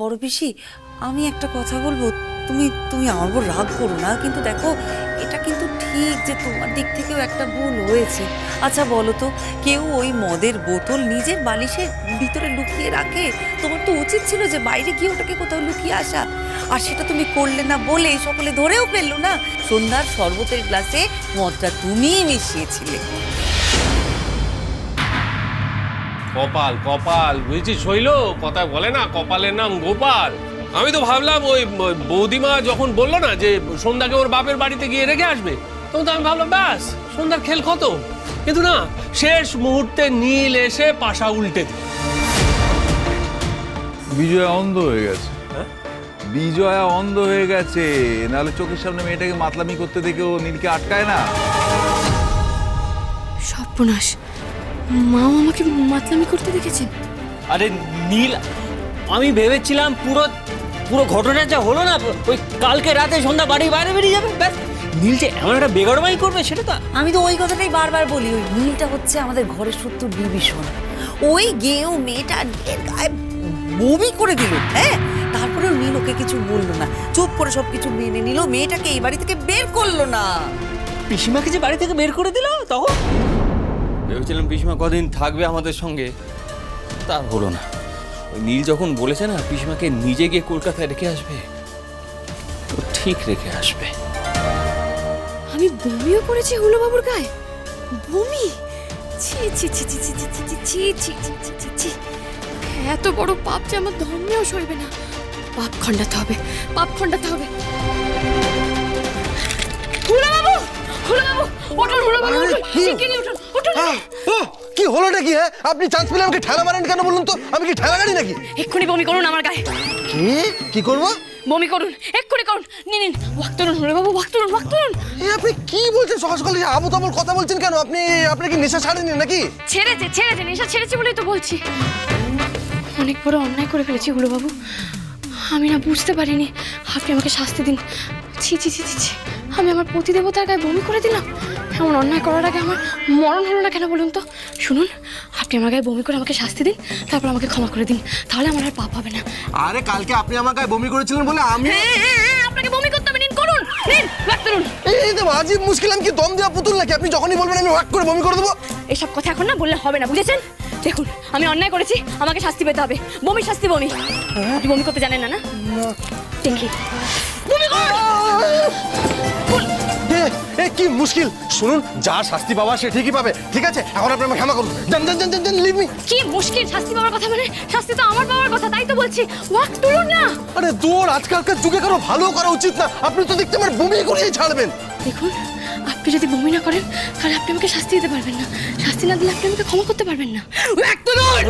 বড় পিসি, আমি একটা কথা বলব। তুমি তুমি আমার উপর রাগ করো না, কিন্তু দেখো, এটা কিন্তু ঠিক যে তোমার দিক থেকেও একটা ভুল হয়েছে। আচ্ছা বলো তো, কেউ ওই মদের বোতল নিজের বালিশের ভিতরে লুকিয়ে রাখে? তোমার তো উচিত ছিল যে বাইরে গিয়ে ওটাকে কোথাও লুকিয়ে আসা। আর সেটা তুমি করলে না বলে সকলে ধরেও ফেলল না। সন্ধ্যার শরবতের গ্লাসে মদটা তুমিই মিশিয়েছিলে। কপাল কপাল বুঝেছিস? শৈল কথা বলে না কপালের নাম গোপাল। আমি তো ভাবলাম ওই বৌদিমা যখন বলল না যে সন্ধ্যাকে ওর বাপের বাড়িতে গিয়ে রেখে আসবে তখন তো আমি ভাবলাম ব্যাস সন্ধ্যার খেল কত কিন্তু না শেষ মুহূর্তে নীল এসে পাশা উল্টে দিল। বিজয়া অন্ধ হয়ে গেছে। বিজয়া অন্ধ হয়ে গেছে। নাহলে চোখের সামনে মেয়েটাকে মাতলামি করতে দেখে ও নীলকে আটকায় না। সর্বনাশ। মাও আমাকে মাতলামি করতে দেখেছেন আরে নীল আমি ভেবেছিলাম পুরো পুরো ঘটনা যা হলো না ওই কালকে রাতে সন্ধ্যা বাড়ির বাইরে বেরিয়ে যাবে ব্যাস। নীল যে এমন একটা বেগরমাই করবে সেটা তো আমি তো ওই কথাটাই বারবার বলি ওই নীলটা হচ্ছে আমাদের ঘরের শত্রু বিভীষণ। ওই গেও মেয়েটা গায়ে বমি করে দিল হ্যাঁ? তারপরেও নীল ওকে কিছু বলল না। চুপ করে সব কিছু মেনে নিল মেয়েটাকে এই বাড়ি থেকে বের করল না। পিসিমাকে যে বাড়ি থেকে বের করে দিল তখন? ভেবেছিলাম পিসিমা কদিন থাকবে আমাদের সঙ্গে তা হলো না ওই নীল যখন বলেছে না পিসিমাকে নিজে গিয়ে কলকাতায় রেখে আসবে তো ঠিক রেখে আসবে আমি বমিও করেছি হুলো বাবুর গায়ে বমি ছি ছি ছি ছি ছি ছি ছি ছি ছি ছি ছি ছি ছি ছি এত বড় পাপ যে আমার ধর্মেও সইবে না পাপ খণ্ডাতে হবে পাপ খণ্ডাতে হবে হুলো বাবু হুলো বাবু উঠুন হুলো বাবু শিগগিরই উঠুন ও কি হলোটা কি হ্যাঁ? আপনি চান্স পেলে আমাকে ঠেলা মারেন কেন বলুন তো? আমি কি ঠেলা গাড়ি নাকি? এক্ষুনি বমি করুন আমার গায়ে। কি? কি করব? বমি করুন এক্ষুনি করুন। নিন নিন ওয়াক তুলুন হুলো বাবু ওয়াক তুলুন ওয়াক তুলুন। এ আপনি কি বলছেন? সকাল সকাল আবু তাবুল কথা বলছেন কেন? আপনি আপনি কি নেশা ছাড়েননি নাকি? ছেড়েছে ছেড়েছে নেশা ছেড়েছে বলেই তো বলছি। অনেক বড় অন্যায় করে ফেলেছি হুলো বাবু। আমি না বুঝতে পারিনি। আপনি আমাকে শাস্তি দিন। ছি ছি ছি ছি আমি আমার প্রতিদেবতার গায়ে বমি করে দিলাম। এমন অন্যায় করার আগে আমার মরণ হলো না কেন বলুন তো? শুনুন আপনি আমার গায়ে বমি করে আমাকে শাস্তি দিন তারপর আমাকে ক্ষমা করে দিন তাহলে আমার আর পাপ হবে না। আরে কালকে আপনি আমার গায়ে বমি করেছিলেন বলে আমি হ্যাঁ হ্যাঁ হ্যাঁ আপনাকে বমি করতে হবে নিন করুন নিন ওয়াক তুলুন এই তো আজিব মুশকিল আমি কি দম দেওয়া পুতুল নাকি? আপনি যখনই বলবেন আমি ওয়াক করে বমি করে দেবো। এসব কথা এখন না বললে হবে না বুঝেছেন? দেখুন আমি অন্যায় করেছি আমাকে শাস্তি পেতে হবে। বমি শাস্তি বমি। আপনি বমি করতে জানেন না না? দেখি বমি করুন এ, কি মুশকিল? শুনুন যা শাস্তি পাওয়া সে ঠিকই পাবে। ঠিক আছে? এখন আপনি আমাকে ক্ষমা করুন। জান জান জান জান জান লিভ মি কি মুশকিল শাস্তি পাওয়ার কথা মানে? শাস্তি তো আমার পাওয়ার কথা তাই তো বলছি। ওয়াক তুলুন না। আরে দূর আজকালকার যুগে কারও ভালো করা উচিত না। আপনি তো দেখতে আমার বমি করিয়ে ছাড়বেন। দেখুন আপনি যদি বমি না করেন তাহলে আপনি আমাকে শাস্তি দিতে পারবেন না। শাস্তি না দিলে আপনি আমাকে ক্ষমা করতে পারবেন না। ওয়াক তুলুন!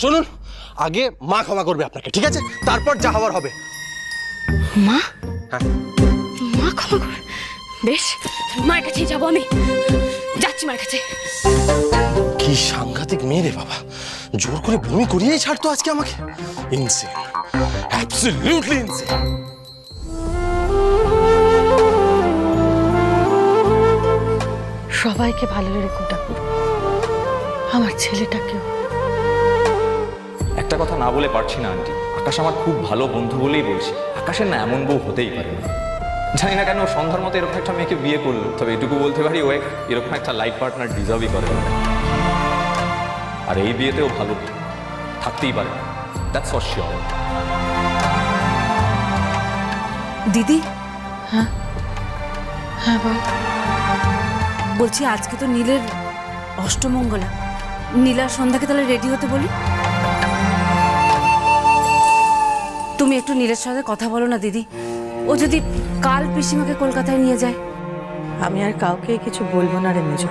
শুনুন আগে মা ক্ষমা করবে আপনাকে ঠিক আছে? তারপর যা হওয়ার হবে। মা? হ্যাঁ। মা ক্ষমা করবে বেশ মায়ের কাছেই যাব আমি। যাচ্ছি মায়ের কাছে। কি সাংঘাতিক মেয়ে রে বাবা। জোর করে বমি করিয়েই ছাড়তো আজকে আমাকে। ইনসেন অ্যাবসলিউটলি ইনসেন সবাইকে ভালো রেখো। আমার ছেলেটাকেও। একটা কথা না বলে পারছি না আন্টি। আকাশ আমার খুব ভালো বন্ধু বলেই বলছি। আকাশের না এমন বউ হতেই পারে না। জানি না কেন ও সন্ধ্যার মতো এরকম একটা মেয়েকে বিয়ে করল। তবে এটুকু বলতে পারি ও এক- এরকম একটা লাইফ পার্টনার ডিজার্ভই করে। আর এই বিয়েতেও ভালো। থাকতেই পারে। দ্যাটস ফর শিওর দিদি? হ্যাঁ বল। বলছি আজকে তো নীলের অষ্টমঙ্গলা। নীলার সন্ধ্যাকে তাহলে রেডি হতে বলি? তুমি একটু নীলের সাথে কথা বলো না দিদি। ও যদি কাল পিসিমাকে কলকাতায় নিয়ে যায়? আমি আর কাউকে কিছু বলব না রে মেজো।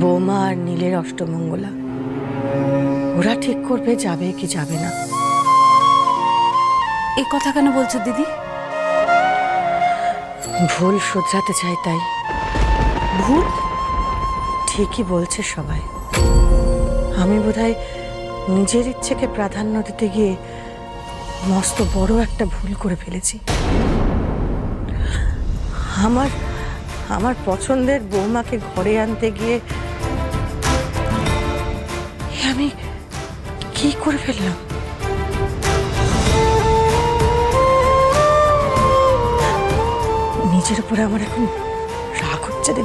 বৌমা আর নীলের অষ্টমঙ্গলা। ওরা ঠিক করবে যাবে কি যাবে না। এই কথা কেন বলছো দিদি? ভুল শুধরাতে চাই তাই। ভুল? ঠিকই বলছে সবাই। আমি বোধহয় নিজের ইচ্ছেকে প্রাধান্য দিতে গিয়ে মস্ত বড় একটা ভুল করে ফেলেছি। আমার আমার পছন্দের বৌমাকে ঘরে আনতে গিয়ে আমি কি করে ফেললাম? নিজের উপরে আমার এখন রাগ হচ্ছে রে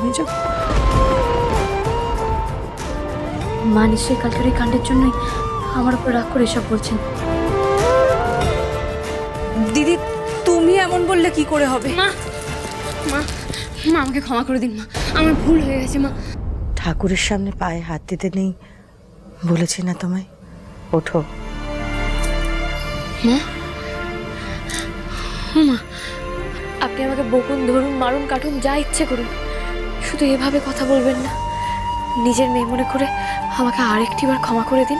মা নিশ্চয়ই কালকের কাণ্ডের জন্যই আমার উপর রাগ করে এসব বলছেন। দিদি তুমি এমন বললে কি করে হবে? মা মা মা আমাকে ক্ষমা করে দিন মা। আমার ভুল হয়ে গেছে মা। ঠাকুরের সামনে পায়ে হাত দিতে নেই বলেছি না তোমায়। ওঠো। মা মা আপনি আমাকে বকুন ধরুন মারুন কাটুন যা ইচ্ছে করুন। শুধু এভাবে কথা বলবেন না। নিজের মেয়ে মনে করে আমাকে আরেকটিবার ক্ষমা করে দিন।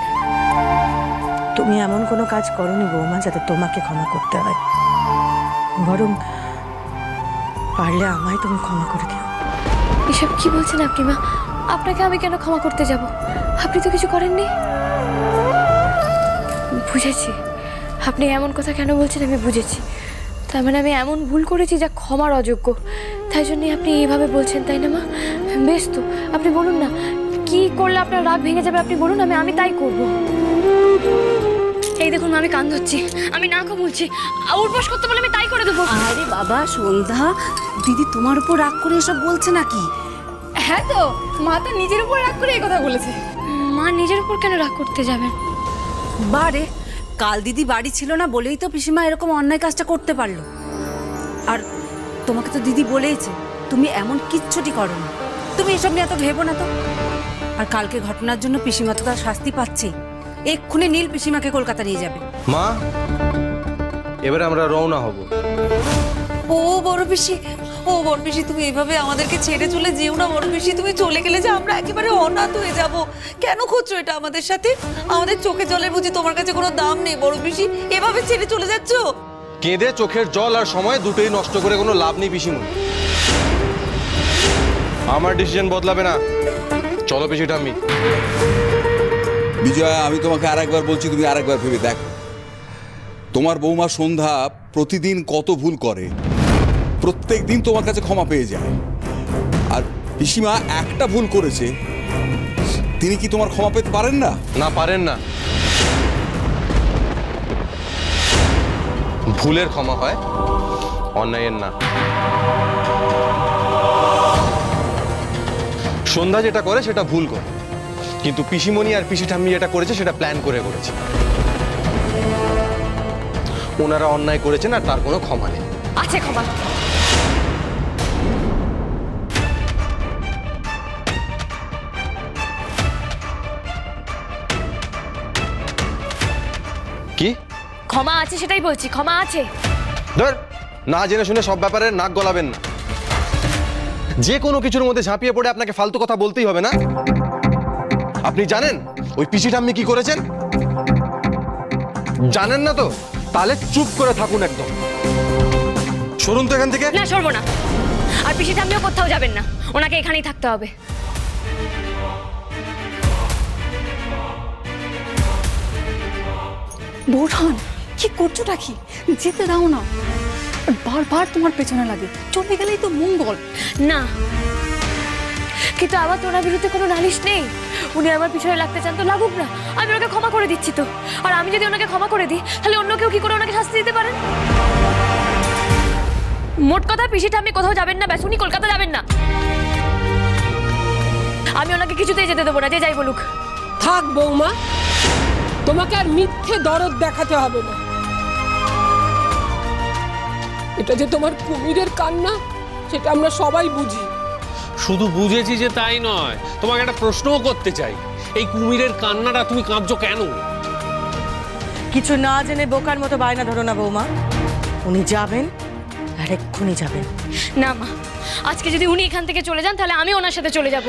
তুমি এমন কোনো কাজ করনি বৌমা যাতে তোমাকে ক্ষমা করতে হয়। বরং পারলে আমায় তুমি ক্ষমা করে দিও। এসব কি বলছেন আপনি মা? আপনাকে আমি কেন ক্ষমা করতে যাব? আপনি তো কিছু করেননি। বুঝেছি। আপনি এমন কথা কেন বলছেন আমি বুঝেছি। তার মানে আমি এমন ভুল করেছি যা ক্ষমার অযোগ্য। তাই জন্যই আপনি এইভাবে বলছেন তাই না মা? বেশ তো আপনি বলুন না কি করলে আপনার রাগ ভেঙে যাবে আপনি বলুন আমি আমি তাই করব। এই দেখুন আমি কান ধরছি আমি না বলছি উঠবাস করতে বলে আমি তাই করে দেবো। আরে বাবা সন্ধ্যা দিদি তোমার উপর রাগ করে এসব বলছে নাকি? হ্যাঁ তো মা তো নিজের উপর রাগ করে এই কথা বলেছে। মা নিজের উপর কেন রাগ করতে যাবেন? বারে কাল দিদি বাড়ি ছিল না বলেই তো পিসিমা এরকম অন্যায় কাজটা করতে পারল। আর তোমাকে তো দিদি বলেইছে তুমি এমন কিচ্ছুটি করো না। তুমি এসব নিয়ে এত ভেবো না তো? আর কালকে ঘটনার জন্য পিসিমা তো তার শাস্তি পাচ্ছেই এক্ষুনি নীল পিসিমাকে কলকাতা নিয়ে যাবে। মা এবারে আমরা রওনা হব। ও বড় পিসি ও বড় পিসি তুমি এভাবে আমাদেরকে ছেড়ে চলে যেও না বড় পিসি তুমি চলে গেলে যে আমরা একেবারে অনাথ হয়ে যাব। কেন খুঁজছো এটা আমাদের সাথে? আমাদের চোখে জলের বুঝি তোমার কাছে কোনো দাম নেই বড় পিসি। এভাবে ছেড়ে চলে যাচ্ছো? কেঁদে চোখের জল আর সময় দুটোই নষ্ট করে কোনো লাভ নেই পিসিমুনি আমার ডিসিশন বদলাবে না। চলো পিসি ঠাম্মি বিজয়া আমি তোমাকে আরেকবার বলছি তুমি আরেকবার ভেবে দেখো। তোমার বৌমা সন্ধ্যা প্রতিদিন কত ভুল করে। প্রত্যেক দিন তোমার কাছে ক্ষমা পেয়ে যায়। আর পিসিমা একটা ভুল করেছে। তিনি কি তোমার ক্ষমা পেতে পারেন না? না পারেন না। ভুলের ক্ষমা হয় অন্যায়ের না। সন্ধ্যা যেটা করে সেটা ভুল করে। কিন্তু পিসিমণি আর পিসি ঠাম্মি যেটা করেছে সেটা প্ল্যান করে করেছে। ওনারা অন্যায় করেছেন আর তার কোনো ক্ষমা নেই। আছে ক্ষমা। কি? ক্ষমা আছে সেটাই বলছি ক্ষমা আছে। ধর না জেনে শুনে সব ব্যাপারে নাক গলাবেন না। যে কোনো কিছুর মধ্যে ঝাঁপিয়ে পড়ে আপনাকে ফালতু কথা বলতেই হবে না? আপনি জানেন ওই পিসি ঠাম্মি কি করেছেন? জানেন না তো? তাহলে চুপ করে থাকুন একদম। সরুন তো এখান থেকে। না সরবো না। আর পিসিতে আমিও কোথাও যাবেন না। ওনাকে এখানেই থাকতে হবে। বোরহান কি করছোটা কি? যেতে দাও না। বারবার তোমার পেছনে লাগে। চলে গেলেই তো মঙ্গল। না। কিন্তু আবার তো ওনার বিরুদ্ধে কোনো নালিশ নেই। উনি আমার পিছনে লাগতে চান তো লাগুক না। আমি ওনাকে ক্ষমা করে দিচ্ছি তো। আর আমি যদি ওনাকে ক্ষমা করে দিই তাহলে অন্য কেউ কি করে ওনাকে শাস্তি দিতে পারেন মোট কথা পিসিটা আমি কোথাও যাবেন না ব্যাস উনি কলকাতা যাবেন না। আমি ওনাকে কিছুতেই যেতে দেবো না যে যাই বলুক। থাক বৌমা তোমাকে আর মিথ্যে দরদ দেখাতে হবে না। এটা যে তোমার কুমিরের কান্না সেটা আমরা সবাই বুঝি। শুধু বুঝেছি যে তাই নয় তোমাকে একটা প্রশ্নও করতে চাই। এই কুমিরের কান্নাটা তুমি কাঁদছো কেন? কিছু না জেনে বোকার মতো বায়না ধরো না বৌমা। উনি যাবেন আর এক্ষুনি যাবেন। না মা আজকে যদি উনি এখান থেকে চলে যান তাহলে আমি ওনার সাথে চলে যাব।